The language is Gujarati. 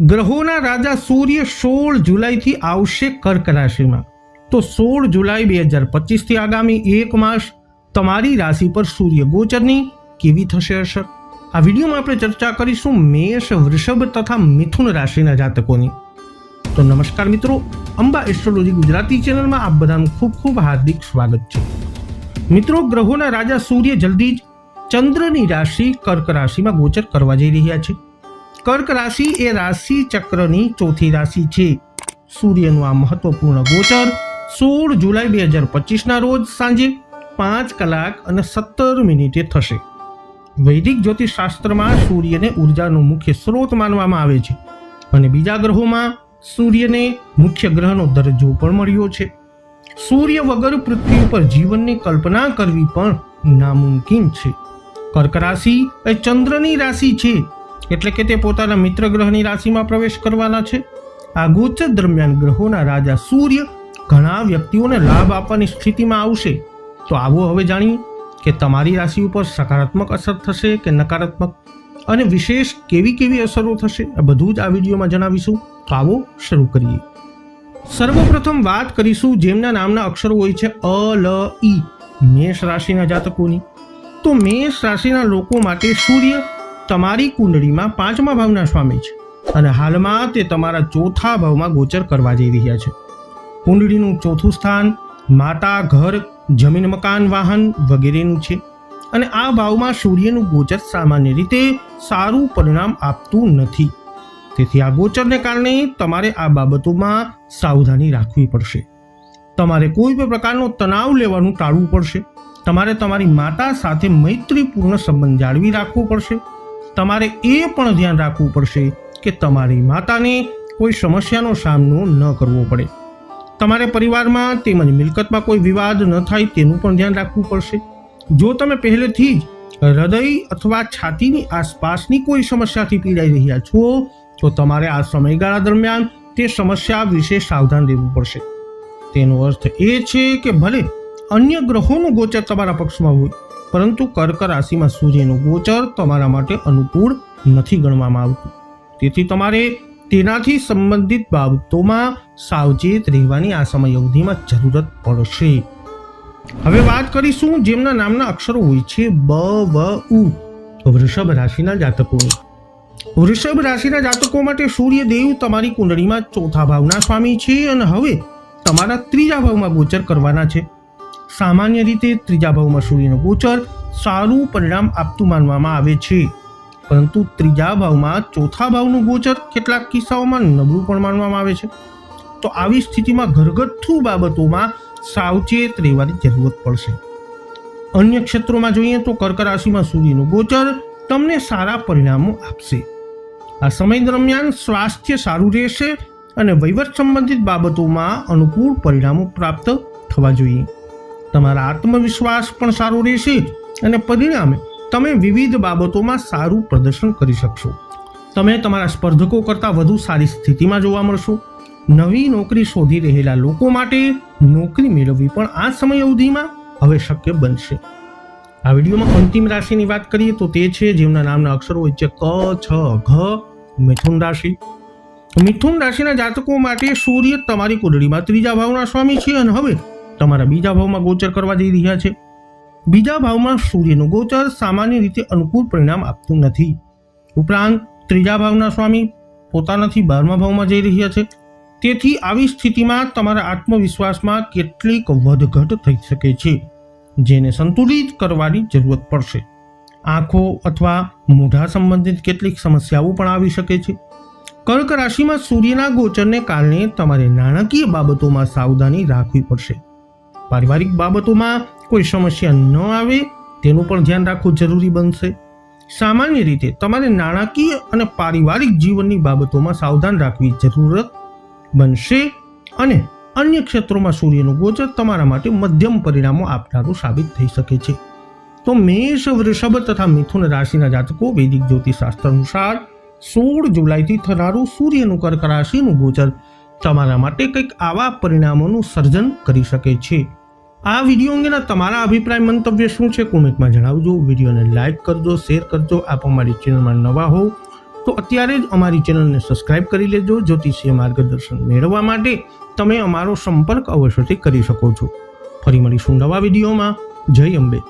ગ્રહોના રાજા સૂર્ય સોળ જુલાઈથી આવશે કર્ક રાશિમાં. તો સોળ જુલાઈ બે હજાર પચીસથી આગામી એક માસ તમારી રાશિ પર સૂર્ય ગોચરની કેવી થશે અસર? આ વિડીયોમાં આપણે ચર્ચા કરીશું મેષ, વૃષભ તથા મિથુન રાશિના જાતકોની. તો નમસ્કાર મિત્રો, અંબા એસ્ટ્રોલોજી ગુજરાતી ચેનલમાં આપ બધાનું ખૂબ ખૂબ હાર્દિક સ્વાગત છે. મિત્રો, ગ્રહોના રાજા સૂર્ય જલ્દી જ ચંદ્રની રાશિ કર્ક રાશિમાં ગોચર કરવા જઈ રહ્યા છે. કર્ક રાશિ એ રાશિ ચક્રની ચોથી રાશિ છે. સૂર્યનું આ મહત્વપૂર્ણ ગોચર સોળ જુલાઈ બે હજાર પચીસના રોજ સાંજે પાંચ કલાક અને સત્તર મિનિટે થશે. વૈદિક જ્યોતિષશાસ્ત્રમાં સૂર્યને ઉર્જાનો મુખ્ય સ્ત્રોત માનવામાં આવે છે અને બીજા ગ્રહોમાં સૂર્યને મુખ્ય ગ્રહનો દરજ્જો પણ મળ્યો છે. સૂર્ય વગર પૃથ્વી ઉપર જીવનની કલ્પના કરવી પણ નામુમકિન છે. કર્ક રાશિ એ ચંદ્રની રાશિ છે એટલે કે તે પોતાના મિત્ર ગ્રહની રાશિમાં પ્રવેશ કરવાના છે. આ ગોચર દરમિયાન ગ્રહોના રાજા સૂર્ય ઘણા વ્યક્તિઓને લાભ આપવાની સ્થિતિમાં આવશે. તો આવો હવે જાણીએ કે તમારી રાશિ ઉપર સકારાત્મક અસર થશે કે નકારાત્મક? અને વિશેષ કેવી કેવી અસરો થશે? આ બધું જ આ વિડીયોમાં જણાવીશું. તો આવો શરૂ કરીએ. સર્વપ્રથમ વાત કરીશું જેમના નામના અક્ષરો હોય છે અ, લ, ઈ, મેષ રાશિના જાતકોની. તો મેષ રાશિના લોકો માટે સૂર્ય તમારી કુંડળીમાં પાંચમા ભાવના સ્વામી છે અને હાલમાં તે તમારા ચોથા ભાવમાં ગોચર કરવા જઈ રહ્યા છે. કુંડળીનું ચોથું સ્થાન માતા, ઘર, જમીન, મકાન, વાહન વગેરેનું છે અને આ ભાવમાં સૂર્યનું ગોચર સામાન્ય રીતે સારું પરિણામ આપતું નથી. તેથી આ ગોચરને કારણે તમારે આ બાબતોમાં સાવધાની રાખવી પડશે. તમારે કોઈ પણ પ્રકારનો તણાવ લેવાનું ટાળવું પડશે. તમારે તમારી માતા સાથે મૈત્રીપૂર્ણ સંબંધ જાળવી રાખવો પડશે. તમારે એ પણ ધ્યાન રાખવું પડશે કે તમારી માતાને કોઈ સમસ્યાનો સામનો ન કરવો પડે. તમારે પરિવારમાં તેમજ મિલકતમાં કોઈ વિવાદ ન થાય તેનું પણ ધ્યાન રાખવું પડશે. જો તમે પહેલેથી જ હૃદય અથવા છાતીની આસપાસની કોઈ સમસ્યાથી પીડાઈ રહ્યા છો, તો તમારે આ સમયગાળા દરમિયાન તે સમસ્યા વિશે સાવધાન રહેવું પડશે. તેનો અર્થ એ છે કે ભલે અન્ય ગ્રહોનું ગોચર તમારા પક્ષમાં હોય પરંતુ કર્ક રાશિમાં સૂર્યનું ગોચર તમારા માટે અનુકૂળ નથી ગણવામાં આવતું. તેથી તમારે તેનાથી સંબંધિત બાબતોમાં સાવચેત રહેવાની આ સમય અવધિમાં જરૂરત પડશે. હવે વાત કરીશું જેમના નામના અક્ષરો હોય છે બ, વ, ઉ. વૃષભ રાશિના જાતકોની. વૃષભ રાશિના જાતકો માટે સૂર્યદેવ તમારી કુંડળીમાં ચોથા ભાવના સ્વામી છે અને હવે તમારા ત્રીજા ભાવમાં ગોચર કરવાના છે. સામાન્ય રીતે ત્રીજા ભાવમાં સૂર્યનું ગોચર સારું પરિણામ આપતું માનવામાં આવે છે. પરંતુ ત્રીજા ભાવમાં ચોથા ભાવનું ગોચર કેટલાક કિસ્સાઓમાં નબળું પણ માનવામાં આવે છે. તો આવી સ્થિતિમાં ઘરગથ્થુ બાબતોમાં સાવચેત રહેવાની જરૂરત પડશે. અન્ય ક્ષેત્રોમાં જોઈએ તો કર્ક રાશિમાં સૂર્યનું ગોચર તમને સારા પરિણામો આપશે. આ સમય દરમિયાન સ્વાસ્થ્ય સારું રહેશે અને વહીવટ સંબંધિત બાબતોમાં અનુકૂળ પરિણામો પ્રાપ્ત થવા જોઈએ. તમારા આત્મવિશ્વાસ પણ સારો રહેશે અને પરિણામે તમે વિવિધ બાબતોમાં સારું પ્રદર્શન કરી શકશો. તમે તમારા સ્પર્ધકો કરતાં વધુ સારી સ્થિતિમાં જોવા મળશો. નવી નોકરી શોધી રહેલા લોકો માટે નોકરી મેળવવી પણ આ સમય અવધિમાં હવે શક્ય બનશે. આ વિડીયોમાં અંતિમ રાશિની વાત કરીએ તો તે છે જેમના નામના અક્ષરો હોય છે ક, છ, ઘ, મિથુન રાશિ. મિથુન રાશિના જાતકો માટે સૂર્ય તમારી કુંડળીમાં ત્રીજા ભાવના સ્વામી છે અને હવે તમારા બીજા ભાવમાં ગોચર કરવા જઈ રહ્યા છે. બીજા ભાવમાં સૂર્યનું ગોચર સામાન્ય રીતે અનુકૂળ પરિણામ આપતું નથી. ઉપરાંત, ત્રીજા ભાવના સ્વામી પોતાનાથી બારમા ભાવમાં જઈ રહ્યા છે. તેથી આવી સ્થિતિમાં તમારા આત્મવિશ્વાસમાં કેટલીક વધઘટ થઈ શકે છે, જેને સંતુલિત કરવાની જરૂરત પડશે. આંખો અથવા મોઢા સંબંધિત કેટલીક સમસ્યાઓ પણ આવી શકે છે. કર્ક રાશિમાં સૂર્યના ગોચરને કારણે તમારે નાણાકીય બાબતોમાં સાવધાની રાખવી પડશે. પારિવારિક બાબતોમાં કોઈ સમસ્યા ન આવે, તેનું પણ ધ્યાન રાખવું જરૂરી બનશે. સામાન્ય રીતે તમારે નાણાકીય અને પારિવારિક જીવનની બાબતોમાં સાવધાન રાખવી જરૂરત બનશે અને અન્ય ક્ષેત્રોમાં સૂર્યનું ગોચર તમારા માટે મધ્યમ પરિણામો આપનારું સાબિત થઈ શકે છે. તો મેષ, વૃષભ તથા મિથુન રાશિના જાતકો વૈદિક જ્યોતિષશાસ્ત્ર અનુસાર સોળ જુલાઈથી થનારું સૂર્યનું કર્ક રાશિનું ગોચર તમારા માટે કંઈક આવા પરિણામોનું સર્જન કરી શકે છે. આ વીડિયો અંગેના તમારા અભિપ્રાય મંતવ્ય શું છે કોમેન્ટમાં જણાવજો. વિડીયોને લાઇક કરજો, શેર કરજો. આપ અમારી ચેનલમાં નવા હોવ તો અત્યારે જ અમારી ચેનલને સબસ્ક્રાઇબ કરી લેજો. જ્યોતિષીય માર્ગદર્શન મેળવવા માટે તમે અમારો સંપર્ક અવશ્યથી કરી શકો છો. ફરી મળીશું નવા વિડીયોમાં. જય અંબે.